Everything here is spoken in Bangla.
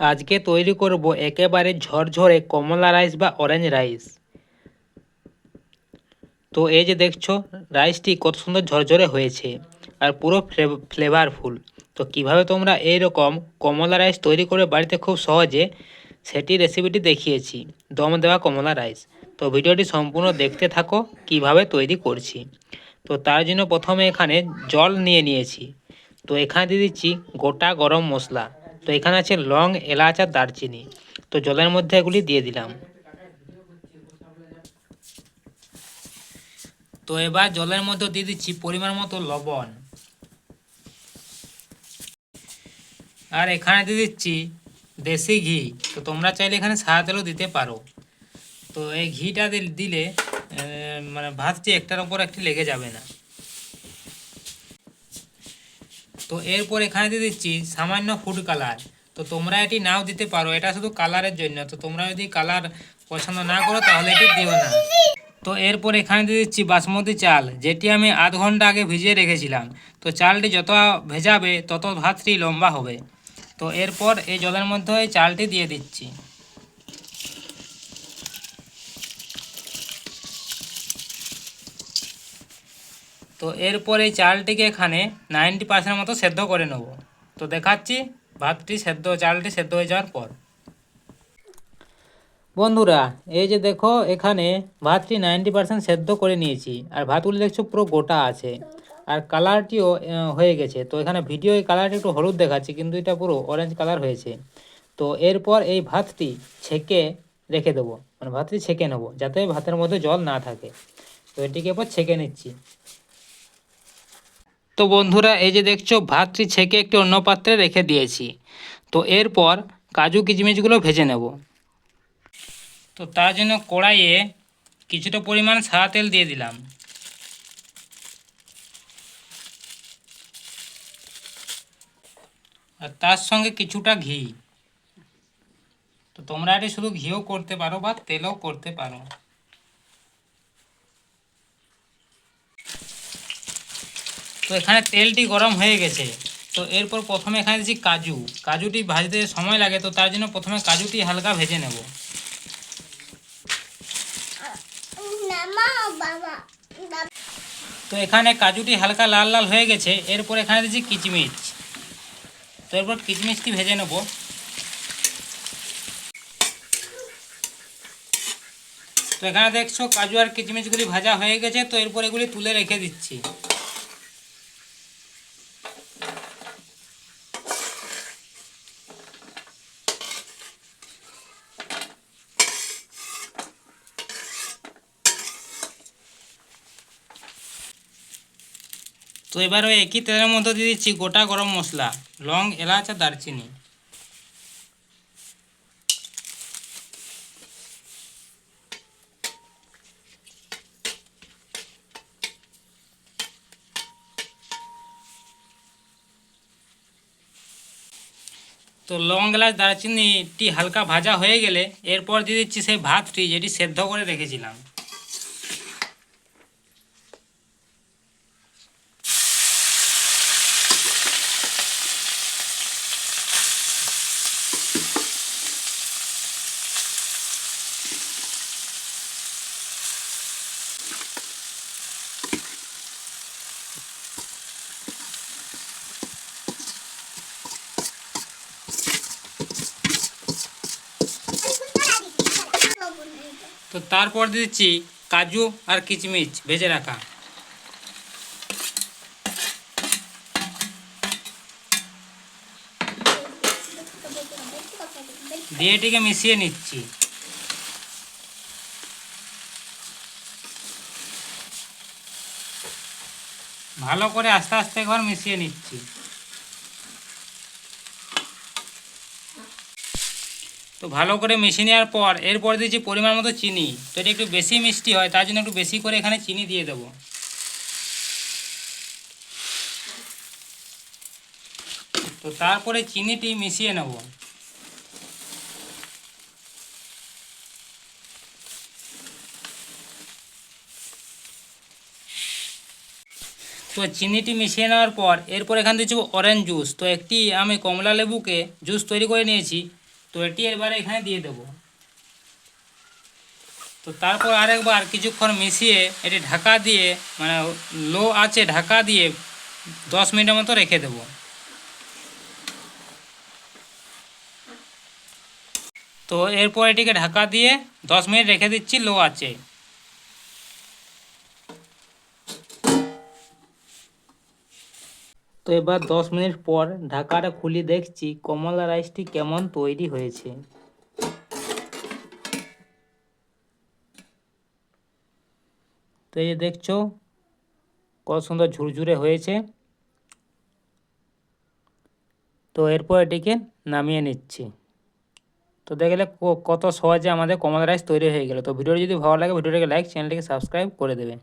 আজকে তৈরি করব একেবারে ঝরঝরে কমলা রাইস বা অরেঞ্জ রাইস। তো এই যে দেখছ, রাইসটি কত সুন্দর ঝরঝরে হয়েছে আর পুরো ফ্লেভারফুল তো কীভাবে তোমরা এই রকম কমলা রাইস তৈরি করে বাড়িতে খুব সহজে, সেটি রেসিপিটি দেখিয়েছি। দম দেওয়া কমলা রাইস। তো ভিডিওটি সম্পূর্ণ দেখতে থাকো, কীভাবে তৈরি করছি। তো তার জন্য প্রথমে এখানে জল নিয়ে নিয়েছি। তো এখানে দিয়ে দিচ্ছি গোটা গরম মশলা। তো এখানে আছে লং, এলাচ আর দারচিনি। তো জলের মধ্যে এগুলি দিয়ে দিলাম। তো এবার জলের মধ্যে দিয়ে দিচ্ছি পরিমাণ মতো লবণ। আর এখানে দিয়ে দিচ্ছি দেশি ঘি। তো তোমরা চাইলে এখানে সাদা তেলও দিতে পারো। তো এই ঘিটা দিল- মানে ভাতটি একটার উপর একটি লেগে যাবে না। তো এরপর এখানে দিয়ে দিচ্ছি সামান্য ফুড কালার তো তোমরা এটি নাও দিতে পারো, এটা শুধু কালারের জন্য। তো তোমরা যদি কালার পছন্দ না করো, তাহলে এটি দিও না। তো এরপর এখানে দিয়ে দিচ্ছি বাসমতি চাল, যেটি আমি আধ ঘণ্টা আগে ভিজিয়ে রেখেছিলাম। তো চালটি যত ভেজাবে, তত ভাতটি লম্বা হবে। তো এরপর এই জলের মধ্যে চালটি দিয়ে দিচ্ছি। তো এরপর এই চালটিকে এখানে নাইনটি পার্সেন্ট মতো সেদ্ধ করে নেব। তো দেখাচ্ছি, ভাতটি সেদ্ধ, চালটি সেদ্ধ হয়ে যাওয়ার পর। বন্ধুরা, এই যে দেখো, এখানে ভাতটি নাইনটি পার্সেন্ট সেদ্ধ করে নিয়েছি, আর ভাতগুলি দেখছ পুরো গোটা আছে, আর কালারটিও হয়ে গেছে। তো এখানে ভিডিও, এই কালারটি একটু হলুদ দেখাচ্ছে, কিন্তু এটা পুরো অরেঞ্জ কালার হয়েছে। তো এরপর এই ভাতটি ছেঁকে রেখে দেবো মানে ভাতটি ছেঁকে নেব, যাতে ভাতের মধ্যে জল না থাকে। তো এটিকে এরপর ছেঁকে নিচ্ছি। তো বন্ধুরা, এই যে দেখছ, ভাতটি ছেঁকে একটি অন্য পাত্রে রেখে দিয়েছি। তো এরপর কাজু কিচমিচগুলো ভেজে নেব। তো তার জন্য কড়াইয়ে কিছুটা পরিমাণ সাদা তেল দিয়ে দিলাম। আর তার সঙ্গে কিছুটা ঘি। তো তোমরা এটি শুধু ঘিও করতে পারো বা তেলও করতে পারো। তো এখানে তেলটি গরম হয়ে গেছে। তো এরপর প্রথমে এখানে দিচ্ছি কাজু। কাজুটি ভাজতে সময় লাগে তো তার জন্য প্রথমে কাজুটি হালকা ভেজে নেব। তো এখানে কাজুটি হালকা লাল লাল হয়ে গেছে। এরপর এখানে দিচ্ছি কিচমিচ। তো এরপর কিচমিচটি ভেজে নেব। তো এখানে দেখছ কাজু আর কিচমিচগুলি ভাজা হয়ে গেছে তো এরপর এগুলি তুলে রেখে দিচ্ছি। তো এবার ওই একই তেলের মধ্যে দিয়ে দিচ্ছি গোটা গরম মশলা, লং, এলাচ আর দারচিনি। তো লং, এলাচ, দারচিনিটি হালকা ভাজা হয়ে গেলে এরপর দিয়ে দিচ্ছি সেই ভাতটি যেটি সেদ্ধ করে রেখেছিলাম। তো তারপর দিচ্ছি কাজু আর কিচমিচ ভেজে রাখা। দিয়ে এটিকে মিশিয়ে নিচ্ছি। ভালো করে আস্তে আস্তে একবার মিশিয়ে নিচ্ছি। তো ভালো করে মিশিয়ে নেওয়ার পর, এরপর দিয়েছি পরিমাণ মতো চিনি। তো এটা একটু বেশি মিষ্টি হয়, তার জন্য একটু বেশি করে এখানে চিনি দিয়ে দেবো। তো তারপরে চিনিটি মিশিয়ে নেব। তো চিনিটি মিশিয়ে নেওয়ার পর, এরপর এখান থেকে অরেঞ্জ জুস তো একটি আমি কমলা লেবুকে জুস তৈরি করে নিয়েছি। তো এটি এবারে এখানে দিয়ে দেবো। তো তারপর আরেকবার কিছুক্ষণ মিশিয়ে এটি ঢাকা দিয়ে মানে লো আছে ঢাকা দিয়ে দশ মিনিটের মতো রেখে দেবো। তো এরপর এটিকে ঢাকা দিয়ে দশ মিনিট রেখে দিচ্ছি লো আছে তো এবার দশ মিনিট পর ঢাকাটা খুলে দেখছি কমলা রাইসটি কেমন তৈরি হয়েছে। তো এই দেখছ, কত সুন্দর ঝুরঝুরে হয়েছে। তো এরপর এটিকে নামিয়ে নিচ্ছি। তো দেখলে কত সহজে আমাদের কমলা রাইস তৈরি হয়ে গেল। তো ভিডিওটি যদি ভালো লাগে, ভিডিওটিকে লাইক চ্যানেলটিকে সাবস্ক্রাইব করে দেবে।